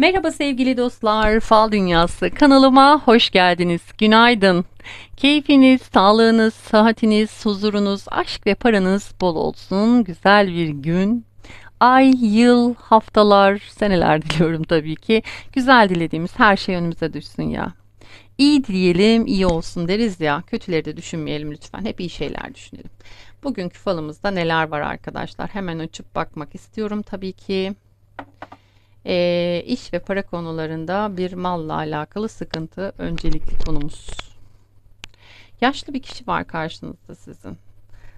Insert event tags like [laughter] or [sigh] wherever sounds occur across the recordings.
Merhaba sevgili dostlar, Fal Dünyası kanalıma hoş geldiniz. Günaydın. Keyfiniz, sağlığınız, sıhhatiniz, huzurunuz, aşk ve paranız bol olsun. Güzel bir gün. Ay, yıl, haftalar, seneler [laughs] diliyorum tabii ki. Güzel dilediğimiz her şey önümüze düşsün ya. İyi diyelim, iyi olsun deriz ya. Kötüleri de düşünmeyelim lütfen. Hep iyi şeyler düşünelim. Bugünkü falımızda neler var arkadaşlar? Hemen açıp bakmak istiyorum tabii ki. E, iş ve para konularında bir malla alakalı sıkıntı öncelikli konumuz. Yaşlı bir kişi var karşınızda sizin.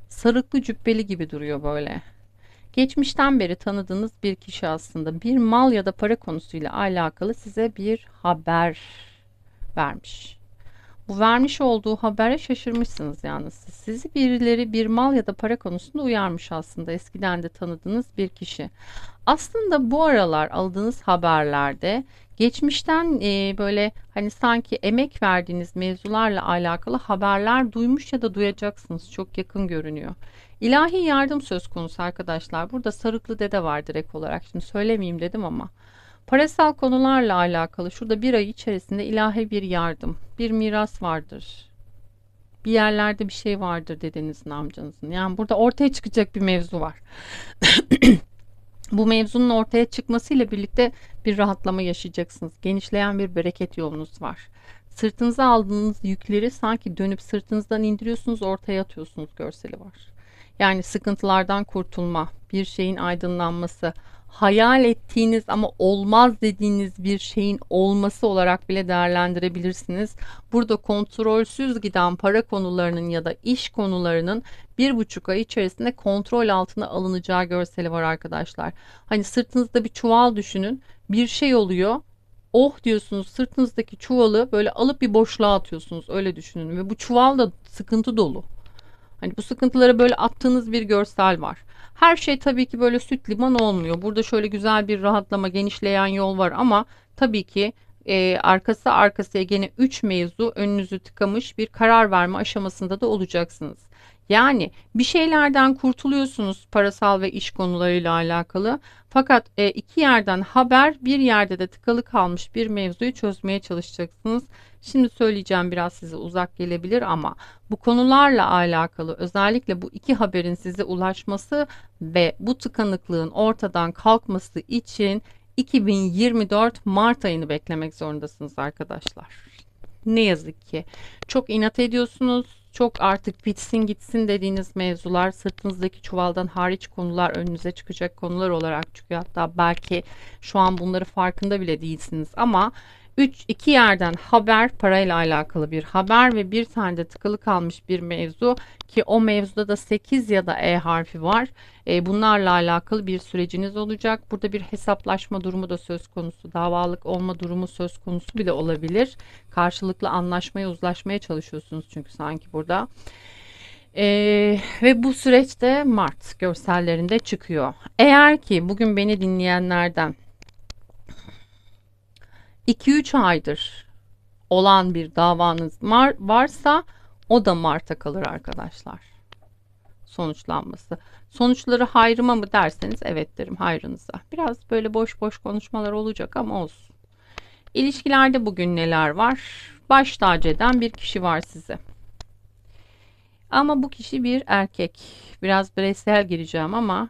Sarıklı cübbeli gibi duruyor böyle. Geçmişten beri tanıdığınız bir kişi aslında bir mal ya da para konusuyla alakalı size bir haber vermiş. Bu vermiş olduğu habere şaşırmışsınız yalnız. Sizi birileri bir mal ya da para konusunda uyarmış aslında. Eskiden de tanıdığınız bir kişi. Aslında bu aralar aldığınız haberlerde geçmişten e, böyle hani sanki emek verdiğiniz mevzularla alakalı haberler duymuş ya da duyacaksınız. Çok yakın görünüyor. İlahi yardım söz konusu arkadaşlar. Burada sarıklı dede var direkt olarak. Şimdi söylemeyeyim dedim ama. Parasal konularla alakalı şurada bir ay içerisinde ilahi bir yardım, bir miras vardır. Bir yerlerde bir şey vardır dedenizin amcanızın. Yani burada ortaya çıkacak bir mevzu var. [clears throat] Bu mevzunun ortaya çıkmasıyla birlikte bir rahatlama yaşayacaksınız. Genişleyen bir bereket yolunuz var. Sırtınıza aldığınız yükleri sanki dönüp sırtınızdan indiriyorsunuz, ortaya atıyorsunuz görseli var. Yani sıkıntılardan kurtulma, bir şeyin aydınlanması, hayal ettiğiniz ama olmaz dediğiniz bir şeyin olması olarak bile değerlendirebilirsiniz. Burada kontrolsüz giden para konularının ya da iş konularının bir buçuk ay içerisinde kontrol altına alınacağı görseli var arkadaşlar. Hani sırtınızda bir çuval düşünün. Bir şey oluyor. Oh diyorsunuz sırtınızdaki çuvalı böyle alıp bir boşluğa atıyorsunuz. Öyle düşünün. Ve bu çuval da sıkıntı dolu. Hani bu sıkıntıları böyle attığınız bir görsel var. Her şey tabii ki böyle süt liman olmuyor. Burada şöyle güzel bir rahatlama, genişleyen yol var ama tabii ki e, arkası arkasıya gene 3 mevzu önünüzü tıkamış bir karar verme aşamasında da olacaksınız. Yani bir şeylerden kurtuluyorsunuz parasal ve iş konularıyla alakalı. Fakat e, iki yerden haber bir yerde de tıkalı kalmış bir mevzuyu çözmeye çalışacaksınız. Şimdi söyleyeceğim biraz size uzak gelebilir ama bu konularla alakalı özellikle bu iki haberin size ulaşması ve bu tıkanıklığın ortadan kalkması için 2024 Mart ayını beklemek zorundasınız arkadaşlar. Ne yazık ki çok inat ediyorsunuz çok artık bitsin gitsin dediğiniz mevzular sırtınızdaki çuvaldan hariç konular önünüze çıkacak konular olarak çıkıyor. Hatta belki şu an bunları farkında bile değilsiniz ama 3 iki yerden haber parayla alakalı bir haber ve bir tane de tıkalı kalmış bir mevzu ki o mevzuda da 8 ya da E harfi var. E, bunlarla alakalı bir süreciniz olacak. Burada bir hesaplaşma durumu da söz konusu. Davalık olma durumu söz konusu bile olabilir. Karşılıklı anlaşmaya uzlaşmaya çalışıyorsunuz çünkü sanki burada. Ee, ve bu süreçte Mart görsellerinde çıkıyor. Eğer ki bugün beni dinleyenlerden 2-3 aydır olan bir davanız varsa o da Mart'a kalır arkadaşlar. Sonuçlanması. Sonuçları hayrıma mı derseniz evet derim hayrınıza. Biraz böyle boş boş konuşmalar olacak ama olsun. İlişkilerde bugün neler var? Baş tacı eden bir kişi var size. Ama bu kişi bir erkek. Biraz bireysel gireceğim ama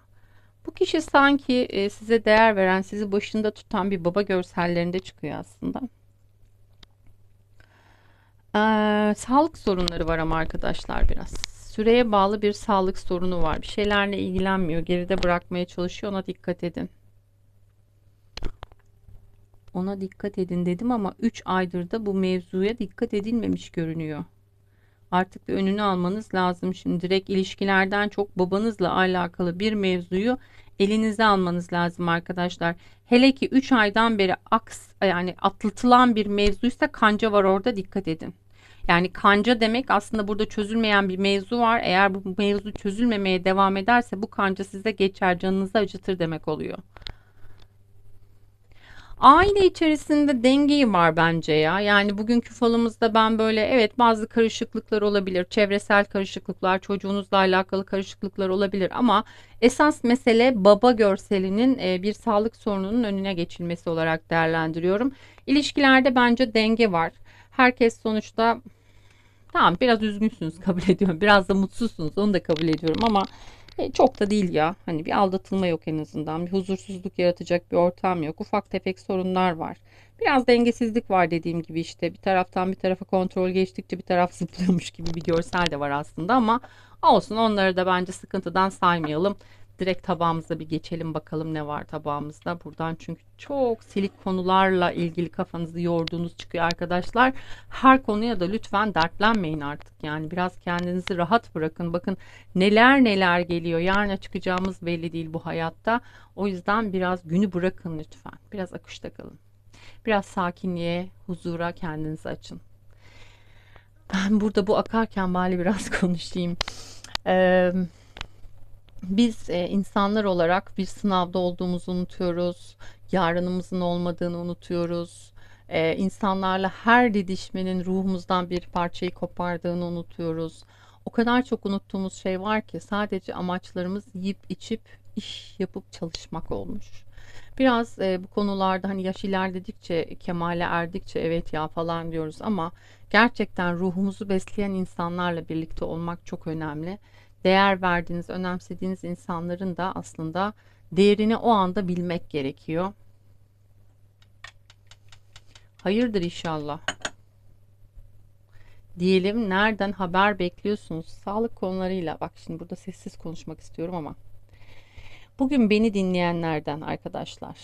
bu kişi sanki e, size değer veren, sizi başında tutan bir baba görsellerinde çıkıyor aslında. Ee, sağlık sorunları var ama arkadaşlar biraz. Süreye bağlı bir sağlık sorunu var. Bir şeylerle ilgilenmiyor. Geride bırakmaya çalışıyor. Ona dikkat edin. Ona dikkat edin dedim ama 3 aydır da bu mevzuya dikkat edilmemiş görünüyor. Artık bir önünü almanız lazım. Şimdi direkt ilişkilerden çok babanızla alakalı bir mevzuyu elinize almanız lazım arkadaşlar. Hele ki 3 aydan beri aks yani atlatılan bir mevzuysa kanca var orada dikkat edin. Yani kanca demek aslında burada çözülmeyen bir mevzu var. Eğer bu mevzu çözülmemeye devam ederse bu kanca size geçer, canınızı acıtır demek oluyor. Aile içerisinde dengeyi var bence ya. Yani bugünkü falımızda ben böyle evet bazı karışıklıklar olabilir. Çevresel karışıklıklar, çocuğunuzla alakalı karışıklıklar olabilir ama esas mesele baba görselinin e, bir sağlık sorununun önüne geçilmesi olarak değerlendiriyorum. İlişkilerde bence denge var. Herkes sonuçta tamam biraz üzgünsünüz kabul ediyorum. Biraz da mutsuzsunuz onu da kabul ediyorum ama e, çok da değil ya. Hani bir aldatılma yok en azından. Bir huzursuzluk yaratacak bir ortam yok. Ufak tefek sorunlar var. Biraz dengesizlik var dediğim gibi işte. Bir taraftan bir tarafa kontrol geçtikçe bir taraf [laughs] zıplıyormuş gibi bir görsel de var aslında ama olsun onları da bence sıkıntıdan saymayalım direkt tabağımıza bir geçelim bakalım ne var tabağımızda. Buradan çünkü çok silik konularla ilgili kafanızı yorduğunuz çıkıyor arkadaşlar. Her konuya da lütfen dertlenmeyin artık. Yani biraz kendinizi rahat bırakın. Bakın neler neler geliyor. Yarına çıkacağımız belli değil bu hayatta. O yüzden biraz günü bırakın lütfen. Biraz akışta kalın. Biraz sakinliğe, huzura kendinizi açın. Ben burada bu akarken bari biraz [laughs] konuşayım. Eee biz e, insanlar olarak bir sınavda olduğumuzu unutuyoruz. Yarınımızın olmadığını unutuyoruz. E, insanlarla her didişmenin ruhumuzdan bir parçayı kopardığını unutuyoruz. O kadar çok unuttuğumuz şey var ki sadece amaçlarımız yiyip içip iş yapıp çalışmak olmuş. Biraz e, bu konularda hani yaş ilerledikçe, kemale erdikçe evet ya falan diyoruz ama gerçekten ruhumuzu besleyen insanlarla birlikte olmak çok önemli değer verdiğiniz, önemsediğiniz insanların da aslında değerini o anda bilmek gerekiyor. Hayırdır inşallah. Diyelim nereden haber bekliyorsunuz? Sağlık konularıyla. Bak şimdi burada sessiz konuşmak istiyorum ama. Bugün beni dinleyenlerden arkadaşlar.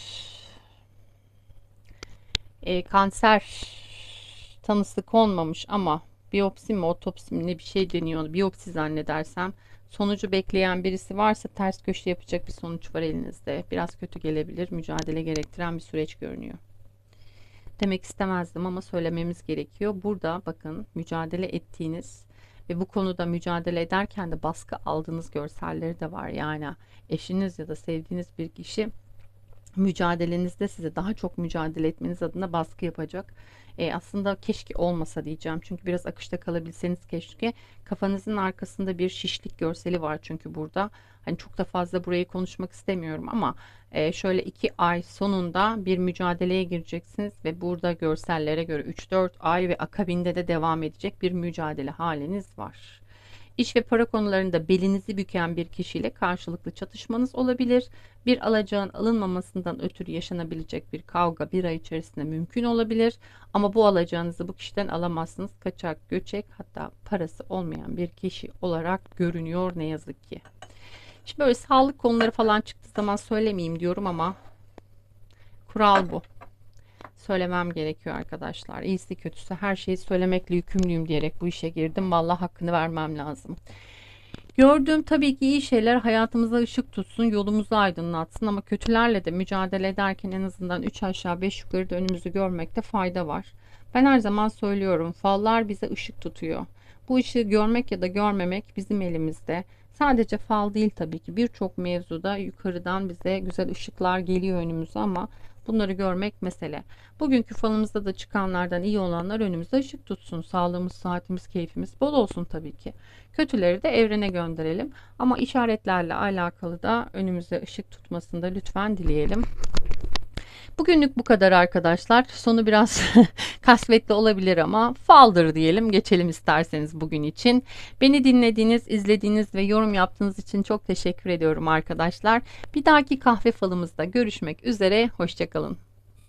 E, kanser tanısı konmamış ama biyopsi mi otopsi mi ne bir şey deniyor. Biyopsi zannedersem sonucu bekleyen birisi varsa ters köşe yapacak bir sonuç var elinizde. Biraz kötü gelebilir. Mücadele gerektiren bir süreç görünüyor. Demek istemezdim ama söylememiz gerekiyor. Burada bakın mücadele ettiğiniz ve bu konuda mücadele ederken de baskı aldığınız görselleri de var. Yani eşiniz ya da sevdiğiniz bir kişi mücadelenizde size daha çok mücadele etmeniz adına baskı yapacak. E, aslında keşke olmasa diyeceğim. Çünkü biraz akışta kalabilseniz keşke. Kafanızın arkasında bir şişlik görseli var çünkü burada. Hani çok da fazla burayı konuşmak istemiyorum ama e, şöyle iki ay sonunda bir mücadeleye gireceksiniz ve burada görsellere göre 3-4 ay ve akabinde de devam edecek bir mücadele haliniz var. İş ve para konularında belinizi büken bir kişiyle karşılıklı çatışmanız olabilir. Bir alacağın alınmamasından ötürü yaşanabilecek bir kavga bir ay içerisinde mümkün olabilir. Ama bu alacağınızı bu kişiden alamazsınız. Kaçak, göçek hatta parası olmayan bir kişi olarak görünüyor ne yazık ki. Şimdi böyle sağlık konuları falan çıktığı zaman söylemeyeyim diyorum ama kural bu söylemem gerekiyor arkadaşlar. İyisi kötüsü her şeyi söylemekle yükümlüyüm diyerek bu işe girdim. Vallahi hakkını vermem lazım. Gördüğüm tabii ki iyi şeyler hayatımıza ışık tutsun, yolumuzu aydınlatsın ama kötülerle de mücadele ederken en azından 3 aşağı 5 yukarı da önümüzü görmekte fayda var. Ben her zaman söylüyorum fallar bize ışık tutuyor. Bu ışığı görmek ya da görmemek bizim elimizde. Sadece fal değil tabii ki birçok mevzuda yukarıdan bize güzel ışıklar geliyor önümüze ama Bunları görmek mesele. Bugünkü falımızda da çıkanlardan iyi olanlar önümüzde ışık tutsun. Sağlığımız, saatimiz, keyfimiz bol olsun tabii ki. Kötüleri de evrene gönderelim. Ama işaretlerle alakalı da önümüzde ışık tutmasını da lütfen dileyelim. Bugünlük bu kadar arkadaşlar. Sonu biraz [laughs] kasvetli olabilir ama faldır diyelim. Geçelim isterseniz bugün için. Beni dinlediğiniz, izlediğiniz ve yorum yaptığınız için çok teşekkür ediyorum arkadaşlar. Bir dahaki kahve falımızda görüşmek üzere. Hoşçakalın.